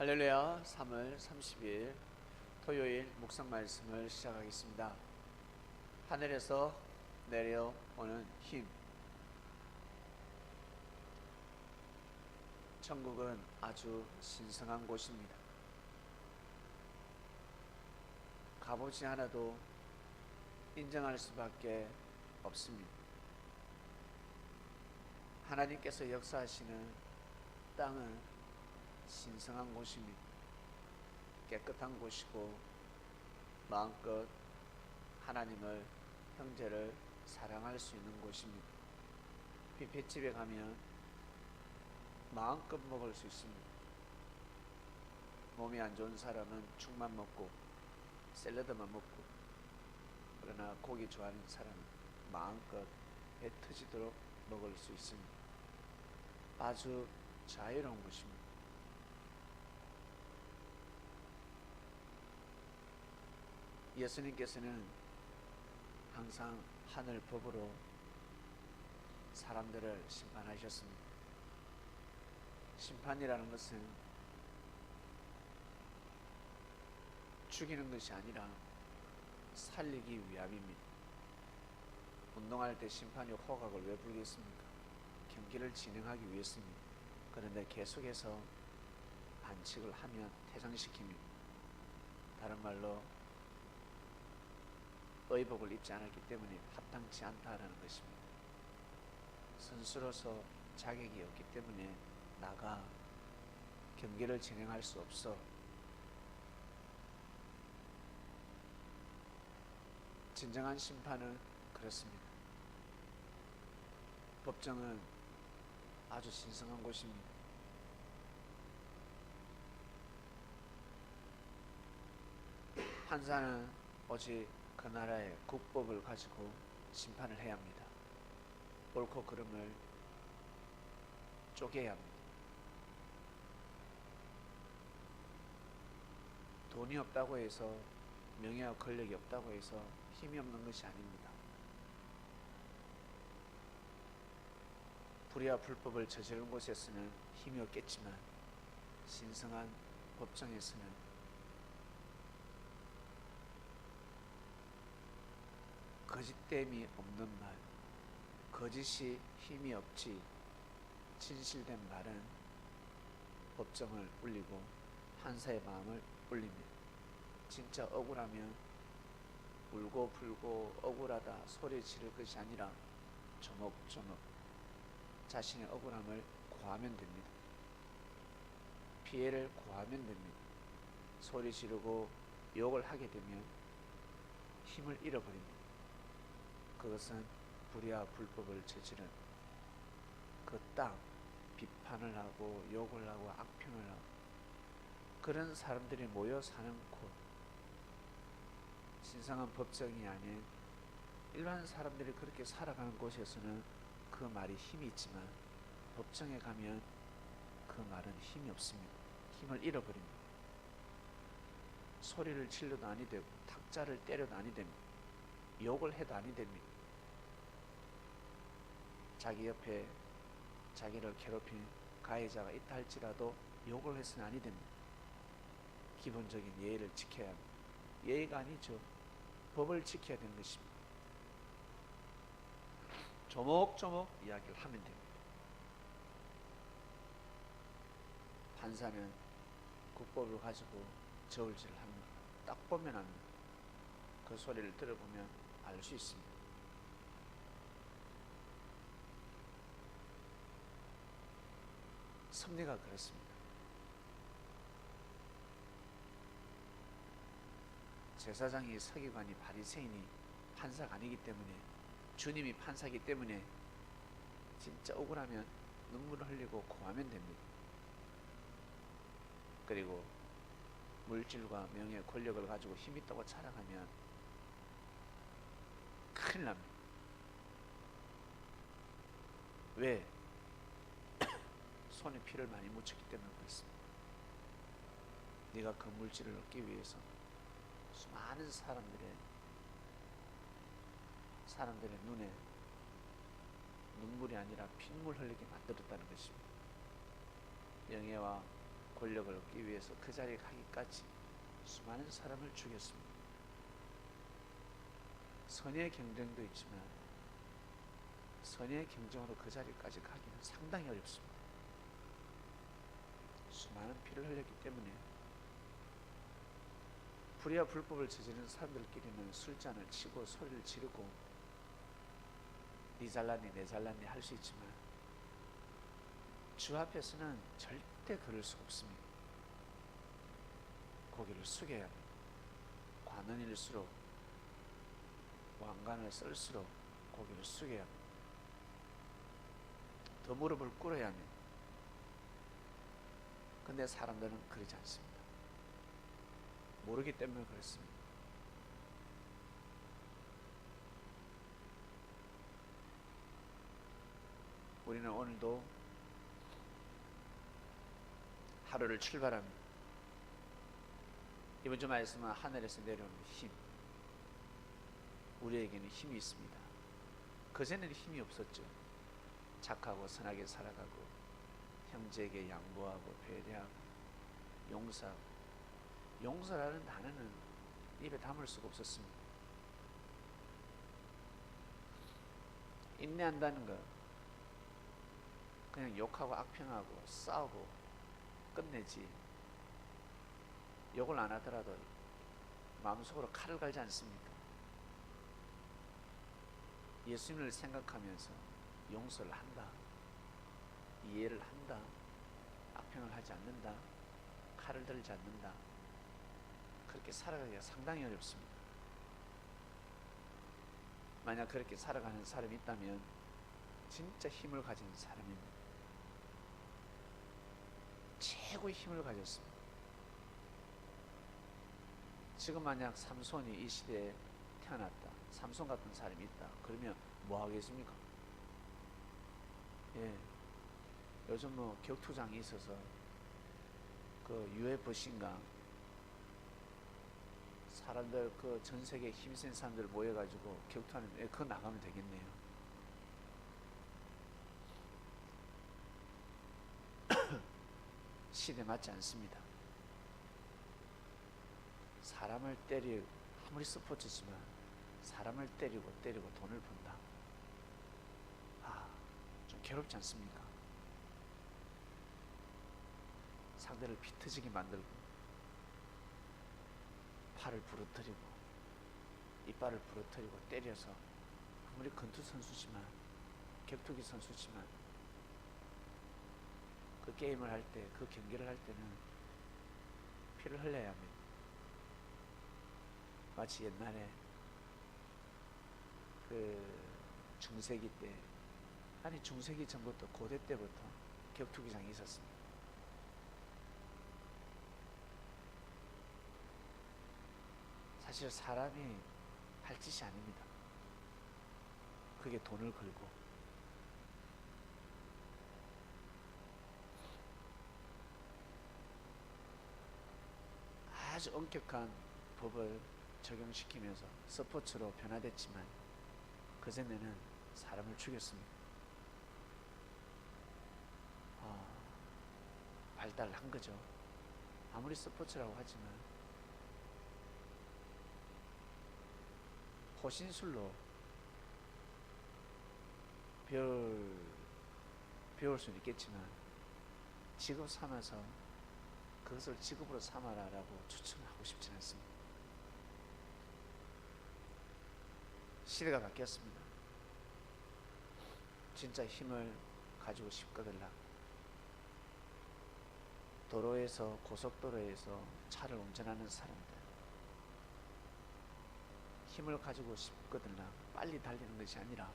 할렐루야 3월 30일 토요일 묵상 말씀을 시작하겠습니다. 하늘에서 내려오는 힘 천국은 아주 신성한 곳입니다. 가보지 않아도 인정할 수밖에 없습니다. 하나님께서 역사하시는 땅은 신성한 곳입니다. 깨끗한 곳이고 마음껏 하나님을 형제를 사랑할 수 있는 곳입니다. 뷔페집에 가면 마음껏 먹을 수 있습니다. 몸이 안 좋은 사람은 죽만 먹고 샐러드만 먹고 그러나 고기 좋아하는 사람은 마음껏 배 터지도록 먹을 수 있습니다. 아주 자유로운 곳입니다. 예수님께서는 항상 하늘 법으로 사람들을 심판하셨습니다. 심판이라는 것은 죽이는 것이 아니라 살리기 위함입니다. 운동할 때 심판이 호각을 왜 부르겠습니까? 경기를 진행하기 위해서입니다. 그런데 계속해서 반칙을 하면 퇴장시킵니다. 다른 말로 의복을 입지 않았기 때문에 합당치 않다라는 것입니다. 선수로서 자격이 없기 때문에 나가 경기를 진행할 수 없어. 진정한 심판은 그렇습니다. 법정은 아주 신성한 곳입니다. 판사는 오직 그 나라의 국법을 가지고 심판을 해야 합니다. 옳고 그름을 쪼개야 합니다. 돈이 없다고 해서 명예와 권력이 없다고 해서 힘이 없는 것이 아닙니다. 불의와 불법을 저지른 곳에서는 힘이 없겠지만 신성한 법정에서는 거짓됨이 없는 말, 거짓이 힘이 없지 진실된 말은 법정을 울리고 판사의 마음을 울립니다. 진짜 억울하면 울고 불고 억울하다 소리 지를 것이 아니라 조목조목 자신의 억울함을 고하면 됩니다. 피해를 고하면 됩니다. 소리 지르고 욕을 하게 되면 힘을 잃어버립니다. 그것은 불의와 불법을 저지른 그 땅 비판을 하고 욕을 하고 악평을 하고 그런 사람들이 모여 사는 곳 신성한 법정이 아닌 일반 사람들이 그렇게 살아가는 곳에서는 그 말이 힘이 있지만 법정에 가면 그 말은 힘이 없습니다. 힘을 잃어버립니다. 소리를 질러도 아니 되고 탁자를 때려도 아니 됩니다. 욕을 해도 아니 됩니다. 자기 옆에 자기를 괴롭힌 가해자가 있다 할지라도 욕을 해서는 아니 됩니다. 기본적인 예의를 지켜야 합니다. 예의가 아니죠. 법을 지켜야 되는 것입니다. 조목조목 이야기를 하면 됩니다. 판사는 국법을 가지고 저울질을 합니다. 딱 보면 압니다. 그 소리를 들어보면 알 수 있습니다. 섭리가 그렇습니다. 제사장이 서기관이 바리새인이 판사가 아니기 때문에 주님이 판사기 때문에 진짜 억울하면 눈물을 흘리고 고하면 됩니다. 그리고 물질과 명예, 권력을 가지고 힘 있다고 자랑하면 큰일 납니다. 왜? 손에 피를 많이 묻혔기 때문에 그렇습니다. 네가 그 물질을 얻기 위해서 수많은 사람들의 사람들의 눈에 눈물이 아니라 핏물 흘리게 만들었다는 것입니다. 명예와 권력을 얻기 위해서 그 자리에 가기까지 수많은 사람을 죽였습니다. 선의의 경쟁도 있지만 선의의 경쟁으로 그 자리까지 가기는 상당히 어렵습니다. 수많은 피를 흘렸기 때문에 불의와 불법을 저지른 사람들끼리는 술잔을 치고 소리를 지르고 니 잘났니 내 잘났니 할 수 있지만 주 앞에서는 절대 그럴 수 없습니다. 고개를 숙여야 합니다. 관원일수록 왕관을 쓸수록 고개를 숙여야 합니다. 더 무릎을 꿇어야 합니다. 근데 사람들은 그러지 않습니다. 모르기 때문에 그렇습니다. 우리는 오늘도 하루를 출발합니다. 이번 주 말씀은 하늘에서 내려오는 힘. 우리에게는 힘이 있습니다. 그전에는 힘이 없었죠. 착하고 선하게 살아가고 형제에게 양보하고 배려하고 용서하고 용서라는 단어는 입에 담을 수가 없었습니다. 인내한다는 거 그냥 욕하고 악평하고 싸우고 끝내지 욕을 안 하더라도 마음속으로 칼을 갈지 않습니까? 예수님을 생각하면서 용서를 한다. 이해를 한다. 악평을 하지 않는다. 칼을 들지 않는다. 그렇게 살아가기가 상당히 어렵습니다. 만약 그렇게 살아가는 사람이 있다면 진짜 힘을 가진 사람입니다. 최고의 힘을 가졌습니다. 지금 만약 삼손이 이 시대에 태어났다. 삼손 같은 사람이 있다. 그러면 뭐 하겠습니까? 예. 요즘 뭐 격투장이 있어서 그 UFC인가 사람들 그 전 세계 힘센 사람들 모여가지고 격투하는 예, 그거 나가면 되겠네요. 시대 맞지 않습니다. 사람을 때리 아무리 스포츠지만 사람을 때리고 때리고 돈을 번다. 아, 좀 괴롭지 않습니까? 상대를 비트지게 만들고 팔을 부러뜨리고 이빨을 부러뜨리고 때려서 아무리 건투 선수지만 격투기 선수지만 그 게임을 할 때, 그 경기를 할 때는 피를 흘려야 합니다. 마치 옛날에 그 중세기 때 아니 중세기 전부터 고대 때부터 격투기장이 있었습니다. 사실 사람이 할 짓이 아닙니다. 그게 돈을 걸고 아주 엄격한 법을 적용시키면서 스포츠로 변화됐지만 그전에는 사람을 죽였습니다. 아, 발달한 거죠. 아무리 스포츠라고 하지만 호신술로 배울, 배울 수는 있겠지만 직업 삼아서 그것을 직업으로 삼아라라고 추천하고 싶지는 않습니다. 시대가 바뀌었습니다. 진짜 힘을 가지고 싶거들라 도로에서 고속도로에서 차를 운전하는 사람들 힘을 가지고 싶거들라 빨리 달리는 것이 아니라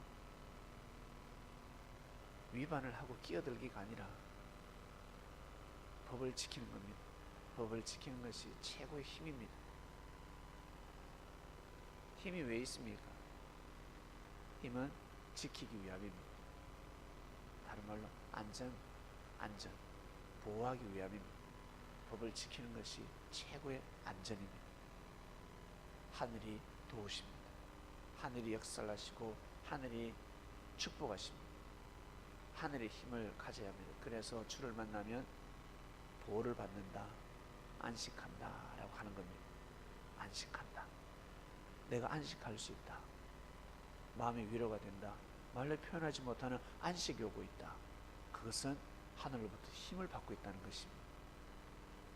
위반을 하고 끼어들기가 아니라 법을 지키는 겁니다. 법을 지키는 것이 최고의 힘입니다. 힘이 왜 있습니까? 힘은 지키기 위함입니다. 다른 말로 안전, 안전, 보호하기 위함입니다. 법을 지키는 것이 최고의 안전입니다. 하늘이 도우십니다. 하늘이 역사하시고 하늘이 축복하십니다. 하늘의 힘을 가져야 합니다. 그래서 주를 만나면 보호를 받는다. 안식한다 라고 하는 겁니다. 안식한다. 내가 안식할 수 있다. 마음의 위로가 된다. 말로 표현하지 못하는 안식이 오고 있다. 그것은 하늘로부터 힘을 받고 있다는 것입니다.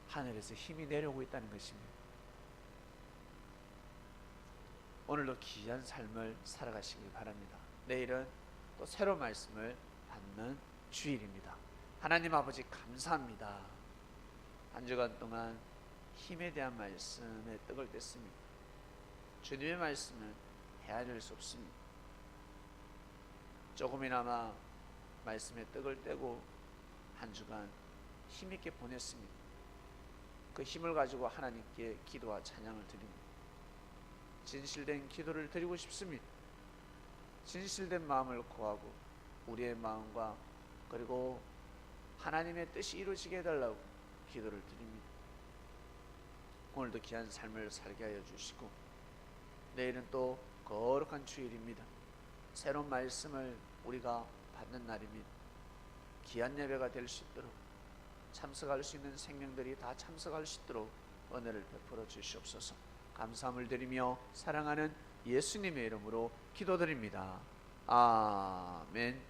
하늘에서 힘이 내려오고 있다는 것입니다. 오늘도 귀한 삶을 살아가시길 바랍니다. 내일은 또 새로운 말씀을 받는 주일입니다. 하나님 아버지 감사합니다. 한 주간 동안 힘에 대한 말씀에 떡을 뗐습니다. 주님의 말씀은 헤아릴 수 없습니다. 조금이나마 말씀에 떡을 떼고 한 주간 힘있게 보냈습니다. 그 힘을 가지고 하나님께 기도와 찬양을 드립니다. 진실된 기도를 드리고 싶습니다. 진실된 마음을 구하고 우리의 마음과 그리고 하나님의 뜻이 이루어지게 해달라고 기도를 드립니다. 오늘도 귀한 삶을 살게 하여 주시고 내일은 또 거룩한 주일입니다. 새로운 말씀을 우리가 받는 날입니다. 귀한 예배가 될 수 있도록 참석할 수 있는 생명들이 다 참석할 수 있도록 은혜를 베풀어 주시옵소서. 감사함을 드리며 사랑하는 예수님의 이름으로 기도드립니다. 아멘.